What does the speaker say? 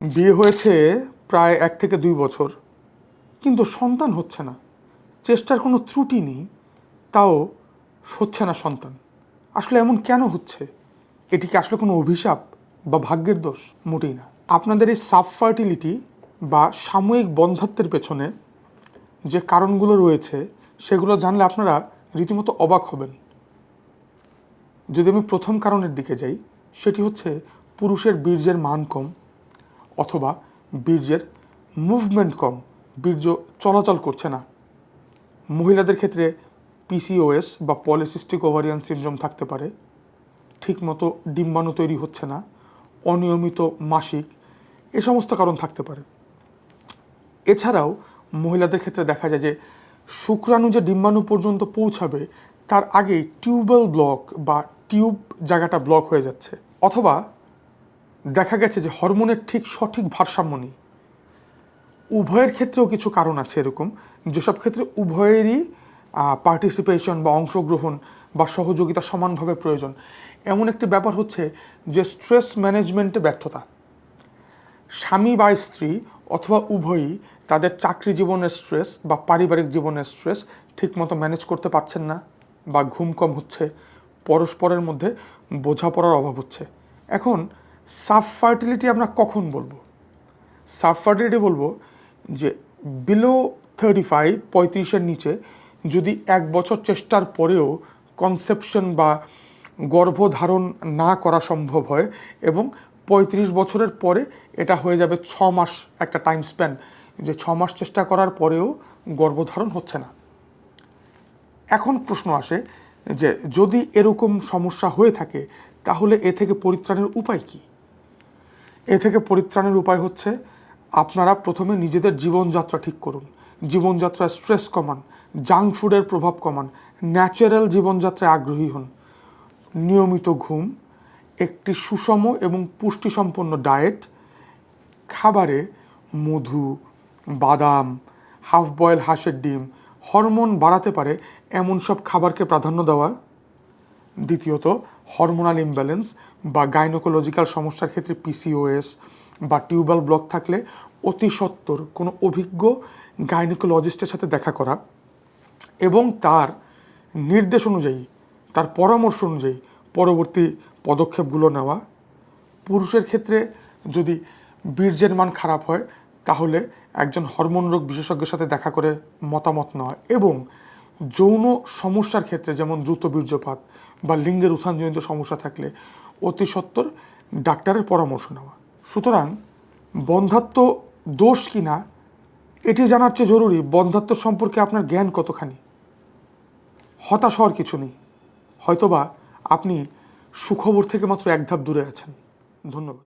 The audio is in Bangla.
বিয়ে হয়েছে প্রায় এক থেকে দুই বছর। কিন্তু সন্তান হচ্ছে না। চেষ্টার কোনো ত্রুটি নেই। তাও হচ্ছে না সন্তান। আসলে এমন কেন হচ্ছে? এটি কি আসলে কোনো অভিশাপ বা ভাগ্যের দোষ? মোটেই না। আপনাদের এই সাবফার্টিলিটি বা সাময়িক বন্ধাত্বের পেছনে যে কারণগুলো রয়েছে, সেগুলো জানলে আপনারা রীতিমতো অবাক হবেন। যদি আমি প্রথম কারণের দিকে যাই, সেটি হচ্ছে পুরুষের বীর্যের মান কম। অথবা বীর্যের মুভমেন্ট কম, বীর্য চলাচল করছে না। মহিলাদের ক্ষেত্রে পিসিওএস বা পলিসিস্টিক ওভারিয়ান সিনড্রোম থাকতে পারে। ঠিকমতো ডিম্বাণু তৈরি হচ্ছে না, অনিয়মিত মাসিক, এ সমস্ত কারণ থাকতে পারে। এছাড়াও মহিলাদের ক্ষেত্রে দেখা যায় যে শুক্রাণু যে ডিম্বাণু পর্যন্ত পৌঁছাবে, তার আগেই টিউবেল ব্লক বা টিউব জায়গাটা ব্লক হয়ে যাচ্ছে। অথবা দেখা গেছে যে হরমোনের ঠিক সঠিক ভারসাম্য নেই। উভয়ের ক্ষেত্রেও কিছু কারণ আছে এরকম। যেসব ক্ষেত্রে উভয়েরই পার্টিসিপেশন বা অংশগ্রহণ বা সহযোগিতা সমানভাবে প্রয়োজন। এমন একটি ব্যাপার হচ্ছে যে স্ট্রেস ম্যানেজমেন্টে ব্যর্থতা। স্বামী বা স্ত্রী অথবা উভয়ই তাদের চাকরি জীবনের স্ট্রেস বা পারিবারিক জীবনের স্ট্রেস ঠিকমতো ম্যানেজ করতে পারছেন না বা ঘুম কম হচ্ছে, পরস্পরের মধ্যে বোঝাপড়ার অভাব হচ্ছে। এখন সাব ফার্টিলিটি আমরা কখন বলব? সাব ফার্টিলিটি বলব যে বিলো থার্টি ফাইভ পঁয়ত্রিশের নিচে যদি এক বছর চেষ্টার পরেও কনসেপশন বা গর্ভধারণ না করা সম্ভব হয় এবং পঁয়ত্রিশ বছরের পরে এটা হয়ে যাবে ছ মাস একটা টাইম স্প্যান যে ছ মাস চেষ্টা করার পরেও গর্ভধারণ হচ্ছে না। এখন প্রশ্ন আসে যে যদি এরকম সমস্যা হয়ে থাকে, তাহলে এ থেকে পরিত্রাণের উপায় কী? এ থেকে পরিত্রাণের উপায় হচ্ছে আপনারা প্রথমে নিজেদের জীবনযাত্রা ঠিক করুন। জীবনযাত্রায় স্ট্রেস কমান, জাঙ্ক ফুডের প্রভাব কমান, ন্যাচারাল জীবনযাত্রায় আগ্রহী হন। নিয়মিত ঘুম, একটি সুষম এবং পুষ্টিসম্পন্ন ডায়েট, খাবারে মধু, বাদাম, হাফ বয়েল হাঁসের ডিম, হরমোন বাড়াতে পারে এমন সব খাবারকে প্রাধান্য দেওয়া দ্বিতীয়ত হরমোনাল ইমব্যালেন্স বা গাইনোকোলজিক্যাল সমস্যার ক্ষেত্রে পিসিওএস বা টিউবাল ব্লক থাকলে অতি সত্বর কোনো অভিজ্ঞ গাইনোকোলজিস্টের সাথে দেখা করা এবং তার নির্দেশ অনুযায়ী, তার পরামর্শ অনুযায়ী পরবর্তী পদক্ষেপগুলো নেওয়া। পুরুষের ক্ষেত্রে যদি বীর্যের মান খারাপ হয়, তাহলে একজন হরমোন রোগ বিশেষজ্ঞের সাথে দেখা করে মতামত নেওয়া এবং যৌন সমস্যার ক্ষেত্রে যেমন দ্রুত বীর্যপাত বা লিঙ্গের উত্থানজনিত সমস্যা থাকলে অতি সত্বর ডাক্তারের পরামর্শ নেওয়া। সুতরাং বন্ধাত্ম দোষ কি না, এটি জানার চেয়ে জরুরি বন্ধাত্ম সম্পর্কে আপনার জ্ঞান কতখানি। হতাশ হওয়ার কিছু নেই। হয়তোবা আপনি সুখবর থেকে মাত্র এক ধাপ দূরে আছেন। ধন্যবাদ।